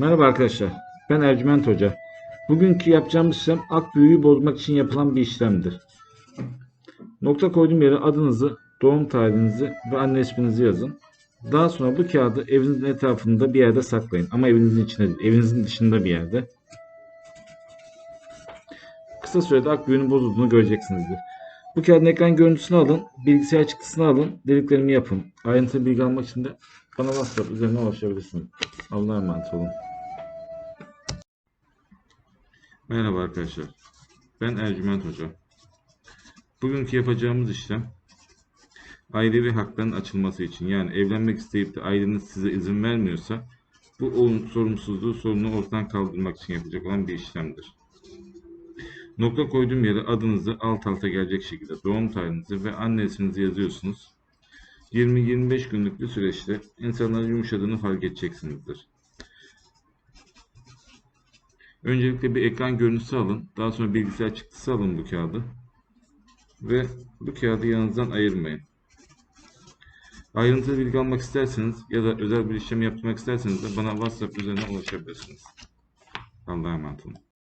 Merhaba arkadaşlar. Ben Ercüment Hoca. Bugünkü yapacağımız işlem ak büyüğü bozmak için yapılan bir işlemdir. Nokta koyduğum yere adınızı, doğum tarihinizi ve anne isminizi yazın. Daha sonra bu kağıdı evinizin etrafında bir yerde saklayın. Ama evinizin içinde değil, evinizin dışında bir yerde. Kısa sürede ak büyüğünün bozulduğunu göreceksinizdir. Bu kağıdın ekran görüntüsünü alın, bilgisayar çıktısını alın, dediklerimi yapın. Ayrıntılı bilgi almak için de bana WhatsApp üzerinden ulaşabilirsiniz. Allah'a emanet olun. Merhaba arkadaşlar. Ben Ercüment Hoca. Bugünkü yapacağımız işlem ailevi hakların açılması için yani evlenmek isteyip de aileniz size izin vermiyorsa bu sorumsuzluğu sorunu ortadan kaldırmak için yapacak olan bir işlemdir. Nokta koyduğum yere adınızı alt alta gelecek şekilde doğum tarihinizi ve anne isminizi yazıyorsunuz. 20-25 günlük bir süreçte insanların yumuşadığını fark edeceksinizdir. Öncelikle bir ekran görüntüsü alın. Daha sonra bilgisayar çıktısı alın bu kağıdı. Ve bu kağıdı yanınızdan ayırmayın. Ayrıntılı bilgi almak isterseniz ya da özel bir işlem yaptırmak isterseniz de bana WhatsApp üzerinden ulaşabilirsiniz. Allah'a emanet olun.